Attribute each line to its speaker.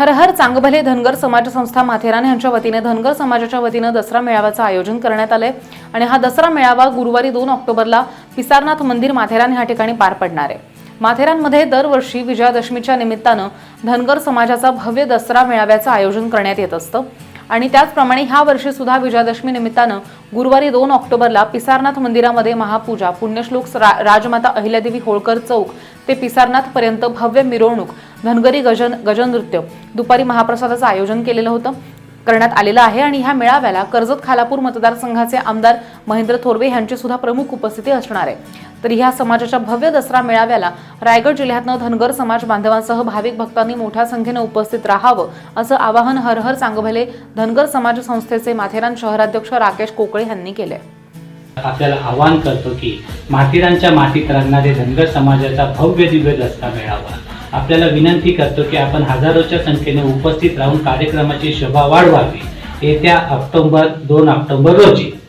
Speaker 1: हर हर चांगभले धनगर समाज संस्था माथेरान यांच्या वतीने धनगर समाजाच्या वतीनं दसरा मेळाव्याचं आयोजन करण्यात आलंय. आणि हा दसरा मेळावा गुरुवारी दोन ऑक्टोबरला पिसारनाथ मंदिर माथेरान ह्या ठिकाणी पार पडणार आहे. माथेरानमध्ये दरवर्षी विजयादशमीच्या निमित्तानं धनगर समाजाचा भव्य दसरा मेळाव्याचं आयोजन करण्यात येत असतं. आणि त्याचप्रमाणे ह्या वर्षी सुद्धा विजयादशमी निमित्तानं गुरुवारी दोन ऑक्टोबरला पिसारनाथ मंदिरामध्ये महापूजा पुण्यश्लोक रा- राजमाता अहिल्यादेवी होळकर चौक ते पिसारनाथ पर्यंत भव्य मिरवणूक धनगरी गजन गजनृत्य दुपारी महाप्रसादाचं आयोजन केलेलं होतं करण्यात आलेलं आहे आणि ह्या मेळाव्याला कर्जत खालापूर मतदारसंघाचे आमदार महेंद्र थोरवे यांची सुद्धा प्रमुख उपस्थिती असणार आहे. तर ह्या समाजाच्या भव्य दसरा मेळाव्याला रायगड जिल्ह्यातनं धनगर समाज बांधवांसह भाविक भक्तांनी मोठ्या संख्येनं उपस्थित राहावं असं आवाहन हरहर हर चांगभले धनगर समाज संस्थेचे माथेरान शहराध्यक्ष राकेश कोकळे यांनी केले
Speaker 2: आपल्याला आवाहन करतो की माथेरानच्या मातीत रंगणारे धनगर समाजाचा भव्य दिव्य दसरा मेळावा. आपल्याला विनंती करतो की आपण हजारोच्या संख्येने उपस्थित राहून कार्यक्रमाची शोभा वाढवावी. येत्या ऑक्टोबर दोन ऑक्टोंबर रोजी.